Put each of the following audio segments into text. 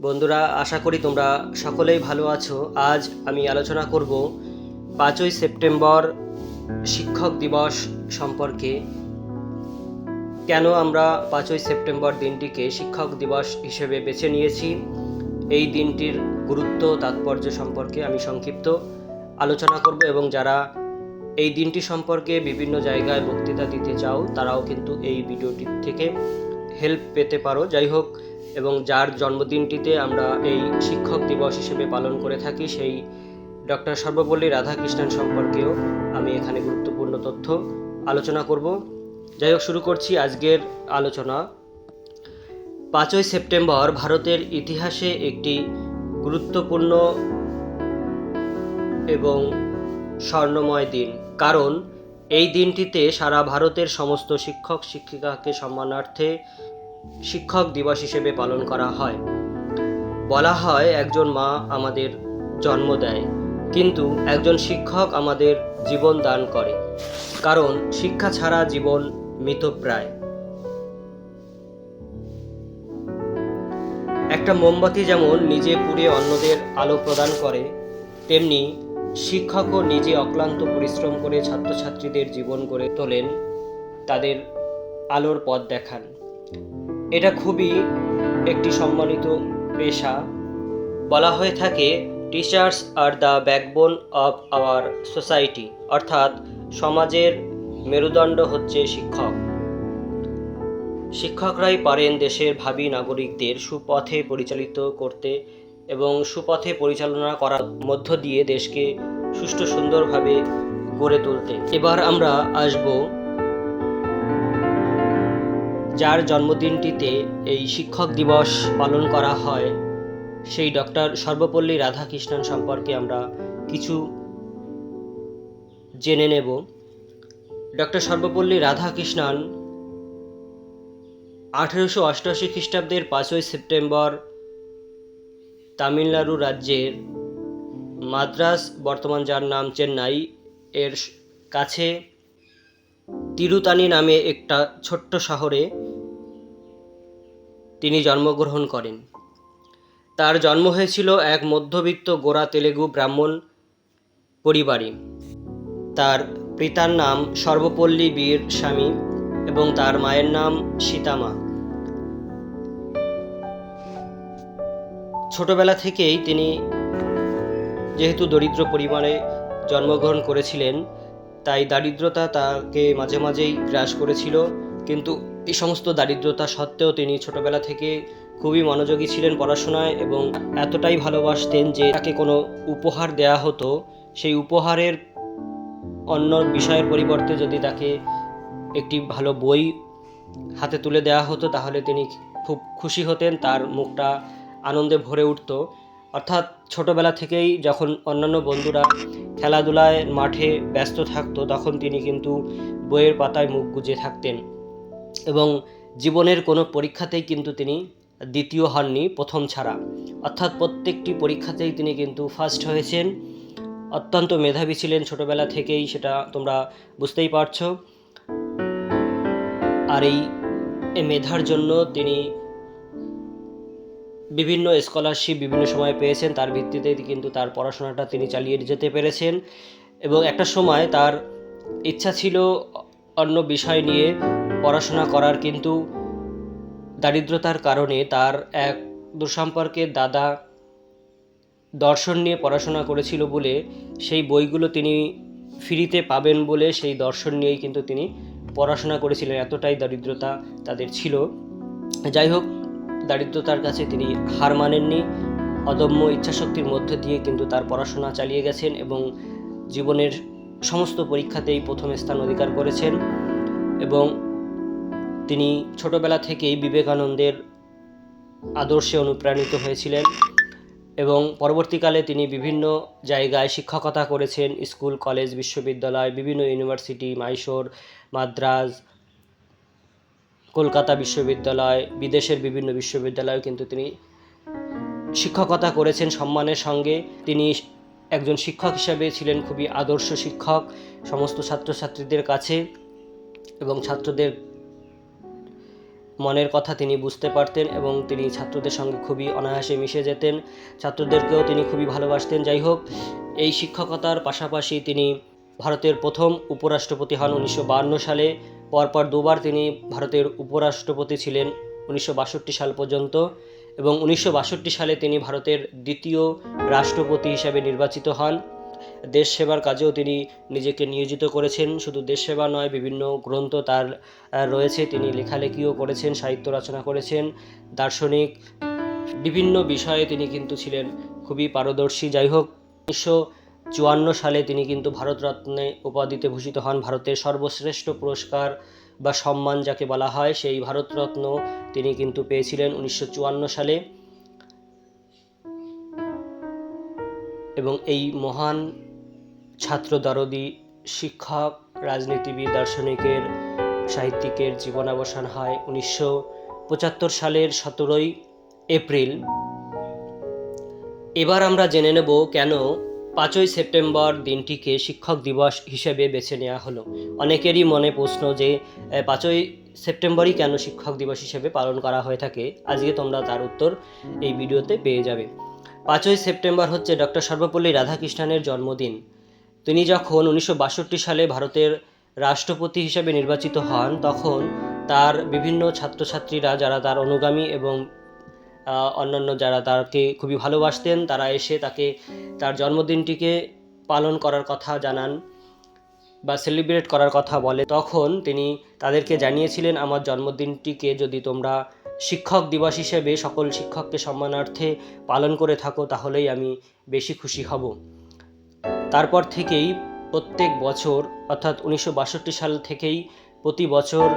বন্ধুরা, আশা করি তোমরা সকলেই ভালো আছো। আজ আমি আলোচনা করব পাঁচই সেপ্টেম্বর শিক্ষক দিবস সম্পর্কে। কেন আমরা পাঁচই সেপ্টেম্বর দিনটিকে শিক্ষক দিবস হিসেবে বেছে নিয়েছি? এই দিনটির গুরুত্ব, তাৎপর্য সম্পর্কে আমি সংক্ষিপ্ত আলোচনা করব এবং যারা এই দিনটি সম্পর্কে বিভিন্ন জায়গায় বক্তৃতা দিতে চাও, তারাও কিন্তু এই ভিডিওটি থেকে হেল্প পেতে পারো। যাই হোক এবং যার জন্মদিনটিতে আমরা এই শিক্ষক দিবস হিসেবে পালন করে থাকি, সেই ডক্টর সর্বপল্লী রাধাকৃষ্ণন সম্পর্কেও আমি এখানে গুরুত্বপূর্ণ তথ্য আলোচনা করব। যাই হোক, শুরু করছি আজকের আলোচনা। পাঁচই সেপ্টেম্বর ভারতের ইতিহাসে একটি গুরুত্বপূর্ণ এবং স্বর্ণময় দিন। কারণ, এই দিনটিতে সারা ভারতের সমস্ত শিক্ষক, শিক্ষিকাকে সম্মানার্থে শিক্ষক দিবস হিসেবে পালন করা হয়। বলা হয়, একজন মা আমাদের জন্ম দেয়, কিন্তু একজন শিক্ষক আমাদের জীবন দান করে, কারণ শিক্ষা ছাড়া জীবন মৃতপ্রায়। একটা মোমবাতি যেমন নিজে পুড়ে অন্যদের আলো প্রদান করে, তেমনি শিক্ষকও নিজে অক্লান্ত পরিশ্রম করে ছাত্রছাত্রীদের জীবন গড়ে তোলেন, তাদের আলোর পথ দেখান। এটা খুবই একটি সম্মানিত পেশা। বলা হয়ে থাকে teachers are the backbone of our society অর্থাৎ, সমাজের মেরুদণ্ড হচ্ছে শিক্ষক। শিক্ষকরাই পারেন দেশের ভাবি নাগরিকদের সুপথে পরিচালিত করতে এবং সুপথে পরিচালনা করার মধ্য দিয়ে দেশকে সুষ্ঠু সুন্দরভাবে গড়ে তুলতে। এবার আমরা আসব জন্মদিনটিতে এই শিক্ষক দিবস পালন করা হয়, সেই ডক্টর সর্বপল্লী রাধাকৃষ্ণন সম্পর্কে আমরা কিছু জেনে নেব। ডক্টর সর্বপল্লী রাধাকৃষ্ণন আঠেরোশো অষ্টআশি খ্রিস্টাব্দের পাঁচই সেপ্টেম্বর তামিলনাড়ু রাজ্যের মাদ্রাস, বর্তমান যার নাম চেন্নাই, এর কাছে তিরুতানি নামে একটা ছোট্ট শহরে তিনি জন্মগ্রহণ করেন। তার জন্ম হয়েছিল এক মধ্যবিত্ত গোড়া তেলেগু ব্রাহ্মণ পরিবারে। তার পিতার নাম সর্বপল্লী বীর স্বামী এবং তার মায়ের নাম সীতামা। ছোটবেলা থেকেই তিনি যেহেতু দরিদ্র পরিবারে জন্মগ্রহণ করেছিলেন, তাই দারিদ্রতা তাকে মাঝে মাঝেই গ্রাস করেছিল, কিন্তু এই সমস্ত দারিদ্রতা সত্ত্বেও তিনি ছোটবেলা থেকে খুবই মনোযোগী ছিলেন পড়াশোনায় এবং এতটাই ভালোবাসতেন যে তাকে কোনো উপহার দেয়া হতো। সেই উপহারের অন্য বিষয়ের পরিবর্তে যদি তাকে একটি ভালো বই হাতে তুলে দেওয়া হতো, তাহলে তিনি খুব খুশি হতেন, তার মুখটা আনন্দে ভরে উঠতো। অর্থাৎ ছোটবেলা থেকেই যখন অন্যান্য বন্ধুরা খেলাধুলায় মাঠে ব্যস্ত থাকতো, তখন তিনি কিন্তু বইয়ের পাতায় মুখ গুজে থাকতেন। এবং জীবনের কোনো পরীক্ষাতেই কিন্তু তিনি দ্বিতীয় হননি, প্রথম ছাড়া। অর্থাৎ প্রত্যেকটি পরীক্ষাতেই তিনি কিন্তু ফার্স্ট হয়েছেন। অত্যন্ত মেধাবী ছিলেন ছোটবেলা থেকেই, সেটা তোমরা বুঝতেই পারছ। আর এই মেধার জন্য তিনি বিভিন্ন স্কলারশিপ বিভিন্ন সময় পেয়েছেন। তার ভিত্তিতে কিন্তু তার পড়াশোনাটা তিনি চালিয়ে যেতে পেরেছেন। এবং একটা সময় তার ইচ্ছা ছিল অন্য বিষয় নিয়ে পড়াশোনা করার কিন্তু দারিদ্রতার কারণে তার এক দুঃসম্পর্কের দাদা দর্শন নিয়ে পড়াশোনা করেছিল বলে সেই বইগুলো তিনি ফ্রিতে পাবেন বলে সেই দর্শন নিয়েই কিন্তু তিনি পড়াশোনা করেছিলেন। এতটাই দারিদ্রতা তাদের ছিল। যাই হোক, দারিদ্রতার কাছে তিনি হার মানেননি। অদম্য ইচ্ছাশক্তির মধ্যে দিয়ে কিন্তু তার পড়াশোনা চালিয়ে গেছেন এবং জীবনের সমস্ত পরীক্ষাতেই প্রথম স্থান অধিকার করেছেন এবং তিনি ছোটবেলা থেকেই বিবেকানন্দের আদর্শে অনুপ্রাণিত হয়েছিলেন এবং পরবর্তীকালে তিনি বিভিন্ন জায়গায় শিক্ষকতা করেছেন, স্কুল, কলেজ, বিশ্ববিদ্যালয়, বিভিন্ন ইউনিভার্সিটি, মাইশোর, মাদ্রাজ, কলকাতা বিশ্ববিদ্যালয়, বিদেশের বিভিন্ন বিশ্ববিদ্যালয়েও কিন্তু তিনি শিক্ষকতা করেছেন সম্মানের সঙ্গে। তিনি একজন শিক্ষক হিসাবে ছিলেন খুবই আদর্শ শিক্ষক, সমস্ত ছাত্রছাত্রীদের কাছে এবং ছাত্রদের মনের কথা তিনি বুঝতে পারতেন এবং তিনি ছাত্রদের সঙ্গে খুবই অনায়াসে মিশে যেতেন। ছাত্রদেরকেও তিনি খুবই ভালোবাসতেন। যাই হোক, এই শিক্ষকতার পাশাপাশি তিনি ভারতের প্রথম উপরাষ্ট্রপতি হন উনিশশো সালে। পরপর দুবার তিনি ভারতের উপরাষ্ট্রপতি ছিলেন উনিশশো বাষট্টি সাল পর্যন্ত এবং উনিশশো বাষট্টি সালে তিনি ভারতের দ্বিতীয় রাষ্ট্রপতি হিসাবে নির্বাচিত হন। দেশ সেবার কাজেও তিনি নিজেকে নিয়োজিত করেছেন। শুধু দেশ সেবা নয়, বিভিন্ন গ্রন্থ তার রয়েছে। তিনি লেখালেখিও করেছেন, সাহিত্য রচনা করেছেন। দার্শনিক বিভিন্ন বিষয়ে তিনি কিন্তু ছিলেন খুবই পারদর্শী। যাই হোক, উনিশশো চুয়ান্ন সালে তিনি কিন্তু ভারতরত্নে উপাধিতে ভূষিত হন। ভারতের সর্বশ্রেষ্ঠ পুরস্কার বা সম্মান যাকে বলা হয়, সেই ভারতরত্ন তিনি কিন্তু পেয়েছিলেন উনিশশো চুয়ান্ন সালে। এবং এই মহান ছাত্র দরদি শিক্ষক রাজনীতিবিদ, দার্শনিকের, সাহিত্যিকের জীবনাবসান হয় উনিশশো পঁচাত্তর সালের সতেরোই এপ্রিল। এবার আমরা জেনে নেব কেন পাঁচই সেপ্টেম্বর দিনটিকে শিক্ষক দিবস হিসেবে বেছে নেওয়া হলো। অনেকেরই মনে প্রশ্ন যে পাঁচই সেপ্টেম্বরই কেন শিক্ষক দিবস হিসেবে পালন করা হয়ে থাকে? আজকে তোমরা তার উত্তর এই ভিডিওতে পেয়ে যাবে। পাঁচই সেপ্টেম্বর হচ্ছে ডক্টর সর্বপল্লী রাধাকৃষ্ণনের জন্মদিন। তিনি যখন উনিশশো বাষট্টি সালে ভারতের রাষ্ট্রপতি হিসেবে নির্বাচিত হন, তখন তার বিভিন্ন ছাত্রছাত্রীরা যারা তার অনুগামী এবং অন্যান্য যারা তাকে খুবই ভালোবাসতেন, তারা এসে তাকে, তার জন্মদিনটিকে পালন করার কথা জানান বা সেলিব্রেট করার কথা বলে। তখন তিনি তাদেরকে জানিয়েছিলেন, আমার জন্মদিনটিকে যদি তোমরা শিক্ষক দিবস হিসেবে সকল শিক্ষককে সম্মানার্থে পালন করে থাকো, তাহলেই আমি বেশি খুশি হব। তারপর থেকেই প্রত্যেক বছর, অর্থাৎ উনিশশো বাষট্টি সাল থেকেই প্রতি বছর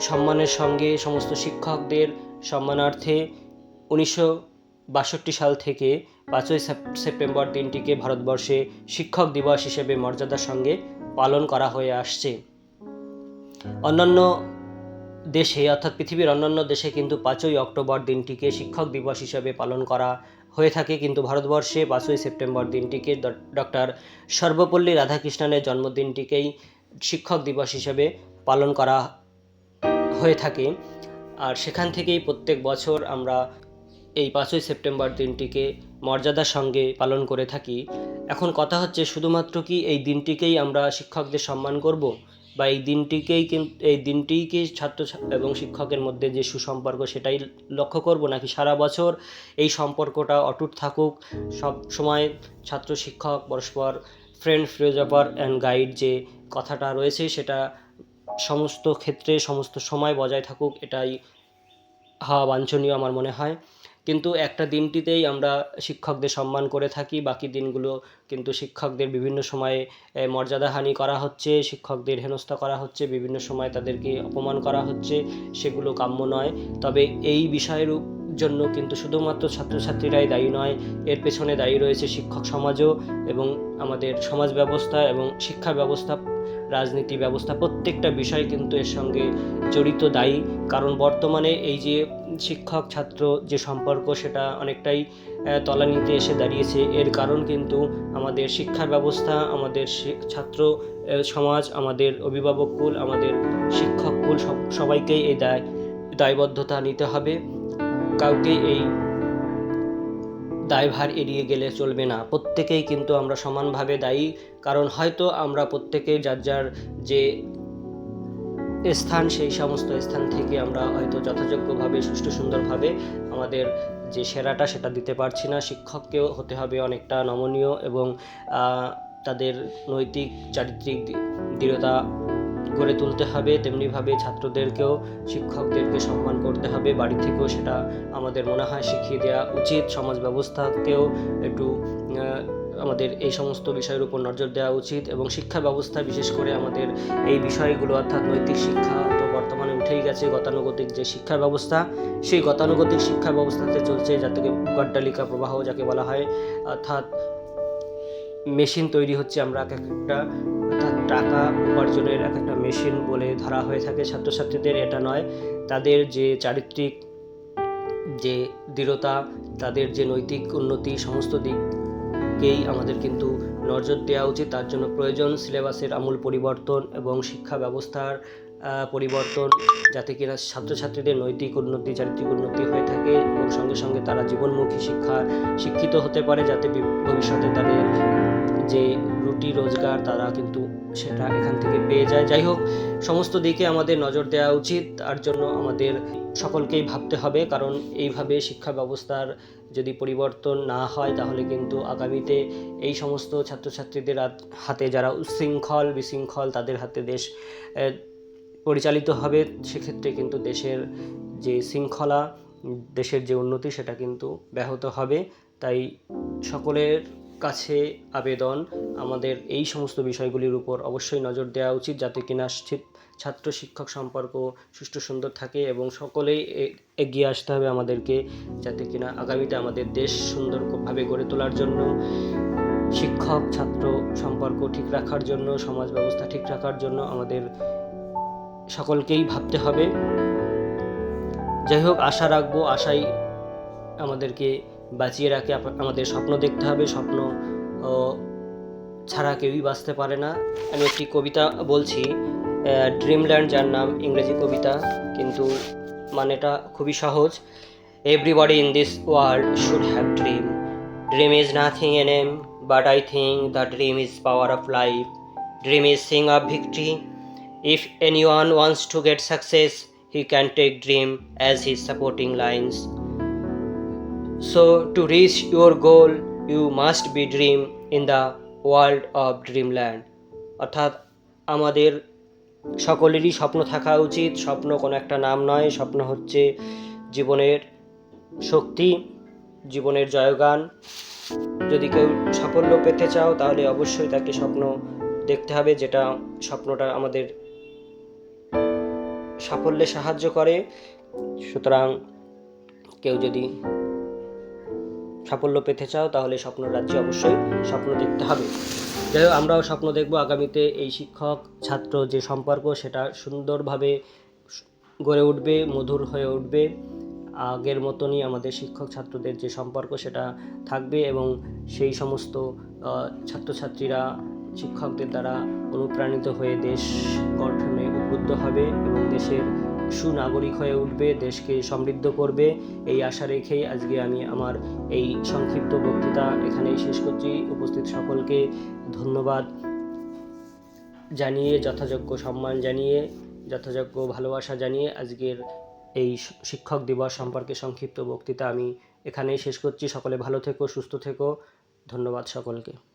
সম্মানের সঙ্গে সমস্ত শিক্ষকদের সম্মানার্থে উনিশশো বাষট্টি সাল থেকে পাঁচই সেপ্টেম্বর দিনটিকে ভারতবর্ষে শিক্ষক দিবস হিসেবে মর্যাদার সঙ্গে পালন করা হয়ে আসছে। অন্যান্য দেশে, অর্থাৎ পৃথিবীর অন্যান্য দেশে কিন্তু পাঁচই অক্টোবর দিনটিকে শিক্ষক দিবস হিসেবে পালন করা হয়ে থাকে। কিন্তু ভারতবর্ষে পাঁচই সেপ্টেম্বর দিনটিকে ডক্টর সর্বপল্লী রাধাকৃষ্ণনের জন্মদিনটিকেই শিক্ষক দিবস হিসেবে পালন করা হয়ে থাকে। আর সেখান থেকেই প্রত্যেক বছর আমরা এই পাঁচই সেপ্টেম্বর দিনটিকে মর্যাদার সঙ্গে পালন করে থাকি। এখন কথা হচ্ছে, শুধুমাত্র কি এই দিনটিকেই আমরা শিক্ষকদের সম্মান করব? বা এই দিনটিকেই কিন্তু এই দিনটিকে ছাত্র এবং শিক্ষকের মধ্যে যে সুসম্পর্ক সেটাই লক্ষ্য করব নাকি সারা বছর এই সম্পর্কটা অটুট থাকুক? সব সময় ছাত্র শিক্ষক, পরস্পর ফ্রেন্ড ফিলোজফার অ্যান্ড গাইড যে কথাটা রয়েছে সেটা সমস্ত ক্ষেত্রে, সমস্ত সময় বজায় থাকুক, এটাই হওয়া বাঞ্ছনীয় আমার মনে হয়। কিন্তু একটা দিনটিতেই আমরা শিক্ষকদের সম্মান করে থাকি, বাকি দিনগুলো কিন্তু শিক্ষকদের বিভিন্ন সময়ে মর্যাদাহানি করা হচ্ছে, শিক্ষকদের হেনস্থা করা হচ্ছে, বিভিন্ন সময় তাদেরকে অপমান করা হচ্ছে, সেগুলো কাম্য নয়। তবে এই বিষয়ের জন্য কিন্তু শুধুমাত্র ছাত্রছাত্রীরাই দায়ী নয়, এর পেছনে দায়ী রয়েছে শিক্ষক সমাজও এবং আমাদের সমাজ ব্যবস্থা এবং শিক্ষা ব্যবস্থা রাজনীতি ব্যবস্থা, প্রত্যেকটা বিষয় কিন্তু এর সঙ্গে জড়িত দায়ী। কারণ বর্তমানে এই যে শিক্ষক ছাত্র যে সম্পর্ক, সেটা অনেকটাই তলানিতে এসে দাঁড়িয়েছে। এর কারণ কিন্তু আমাদের শিক্ষা ব্যবস্থা, আমাদের ছাত্র সমাজ, আমাদের অভিভাবককুল আমাদের শিক্ষককুল সব, সবাইকেই এই দায়, দায়বদ্ধতা নিতে হবে। কাউকে এই দায়ভার এড়িয়ে গেলে চলবে না। প্রত্যেকেই কিন্তু আমরা সমানভাবে দায়ী, কারণ হয়তো আমরা প্রত্যেকে যার যার যে স্থান, সেই সমস্ত স্থান থেকে আমরা হয়তো যথাযোগ্যভাবে, সুষ্ঠু, সুন্দরভাবে আমাদের যে সেরাটা সেটা দিতে পারছি না। শিক্ষককেও হতে হবে অনেকটা নমনীয় এবং তাদের নৈতিক, চারিত্রিক দৃঢ়তা গড়ে তুলতে হবে, তেমনিভাবে ছাত্রদেরকেও, শিক্ষকদেরকে সম্মান করতে হবে। বাড়ি থেকেও সেটা আমাদের মনে হয় শিখিয়ে দেওয়া উচিত। সমাজ ব্যবস্থাকেও একটু আমাদের এই সমস্ত বিষয়ের উপর নজর দেওয়া উচিত এবং শিক্ষা ব্যবস্থা, বিশেষ করে আমাদের এই বিষয়গুলো, অর্থাৎ নৈতিক শিক্ষা তো বর্তমানে উঠেই গেছে। গতানুগতিক যে শিক্ষা ব্যবস্থা, সেই গতানুগতিক শিক্ষা ব্যবস্থাতে চলছে যাতে গড্ডালিকা প্রবাহ যাকে বলা হয়, অর্থাৎ মেশিন তৈরি হচ্ছে, আমরা এক একটা অর্থাৎ টাকা উপার্জনের এক একটা মেশিন বলে ধরা হয়ে থাকে। ছাত্রছাত্রীদের এটা নয়, তাদের যে চারিত্রিক যে দৃঢ়তা, তাদের যে নৈতিক উন্নতি, সমস্ত দিককেই আমাদের কিন্তু নজর দেওয়া উচিত। তার জন্য প্রয়োজন সিলেবাসের আমূল পরিবর্তন এবং শিক্ষা ব্যবস্থার পরিবর্তন যাতে কিনা ছাত্রছাত্রীদের নৈতিক উন্নতি, চারিত্রিক উন্নতি হয়ে থাকে এবং সঙ্গে সঙ্গে তারা জীবনমুখী শিক্ষা শিক্ষিত হতে পারে যাতে ভবিষ্যতে তাদের যে রুটি রোজগার তারা কিন্তু সেটা এখান থেকে পেয়ে যায়। যাই হোক, সমস্ত দিকে আমাদের নজর দেওয়া উচিত। তার জন্য আমাদের সকলকেই ভাবতে হবে। কারণ এইভাবে শিক্ষা ব্যবস্থার যদি পরিবর্তন না হয়, তাহলে কিন্তু আগামীতে এই সমস্ত ছাত্রছাত্রীদের হাতে যারা উচ্ছৃঙ্খল বিশৃঙ্খল তাদের হাতে দেশ পরিচালিত হবে, সেক্ষেত্রে কিন্তু দেশের যে শৃঙ্খলা, দেশের যে উন্নতি, সেটা কিন্তু ব্যাহত হবে। তাই সকলের কাছে আবেদন, আমাদের এই সমস্ত বিষয়গুলির উপর অবশ্যই নজর দেওয়া উচিত যাতে কিনা ছাত্র শিক্ষক সম্পর্ক সুষ্ঠু সুন্দর থাকে এবং সকলেই এগিয়ে আসতে হবে আমাদেরকে যাতে কিনা আগামীতে আমাদের দেশ সুন্দরভাবে গড়ে তোলার জন্য। শিক্ষক, ছাত্র সম্পর্ক ঠিক রাখার জন্য, সমাজ ব্যবস্থা ঠিক রাখার জন্য আমাদের সকলকেই ভাবতে হবে। যাই হোক, আশা রাখব, আশাই আমাদেরকে বাঁচিয়ে রাখে আমাদের স্বপ্ন দেখতে হবে, স্বপ্ন ছাড়া কেউই বাঁচতে পারে না। আমি একটি কবিতা বলছি ড্রিমল্যান্ড যার নাম ইংরেজি কবিতা, কিন্তু মানেটা খুবই সহজ। Everybody in this world should have dream dream is nothing a name but I think the dream is power of life dream is sign of victory any one wants to get success he can take dream as his supporting lines. So, to reach your goal, you must be dream in the world of dreamland. অর্থাৎ আমাদের সকলেরই স্বপ্ন থাকা উচিত। স্বপ্ন কোনো একটা নাম নয়। স্বপ্ন হচ্ছে জীবনের শক্তি জীবনের জয়গান। যদি কেউ সাফল্য পেতে চাও তাহলে অবশ্যই তাকে স্বপ্ন দেখতে হবে যেটা স্বপ্নটা আমাদের সাফল্যে সাহায্য করে। সুতরাং কেউ যদি সাফল্য পেতে চাও, তাহলে স্বপ্ন রাজ্যে অবশ্যই স্বপ্ন দেখতে হবে। যাই হোক, আমরাও স্বপ্ন দেখব আগামীতে এই শিক্ষক ছাত্র যে সম্পর্ক, সেটা সুন্দরভাবে গড়ে উঠবে, মধুর হয়ে উঠবে। আগের মতনই আমাদের শিক্ষক ছাত্রদের যে সম্পর্ক, সেটা থাকবে এবং সেই সমস্ত ছাত্রছাত্রীরা, শিক্ষকদের দ্বারা অনুপ্রাণিত হয়ে দেশ গঠনে উদ্বুদ্ধ হবে এবং দেশের সুনাগরিক হয়ে উঠবে, দেশকে সমৃদ্ধ করবে। এই আশা রেখেই আজকে আমি আমার এই সংক্ষিপ্ত বক্তৃতা এখানেই শেষ করছি। উপস্থিত সকলকে ধন্যবাদ জানিয়ে, যথাযোগ্য সম্মান জানিয়ে, যথাযোগ্য ভালোবাসা জানিয়ে আজকের এই শিক্ষক দিবস সম্পর্কে সংক্ষিপ্ত বক্তৃতা আমি এখানেই শেষ করছি। সকলে ভালো থেকো, সুস্থ থেকো। ধন্যবাদ সকলকে।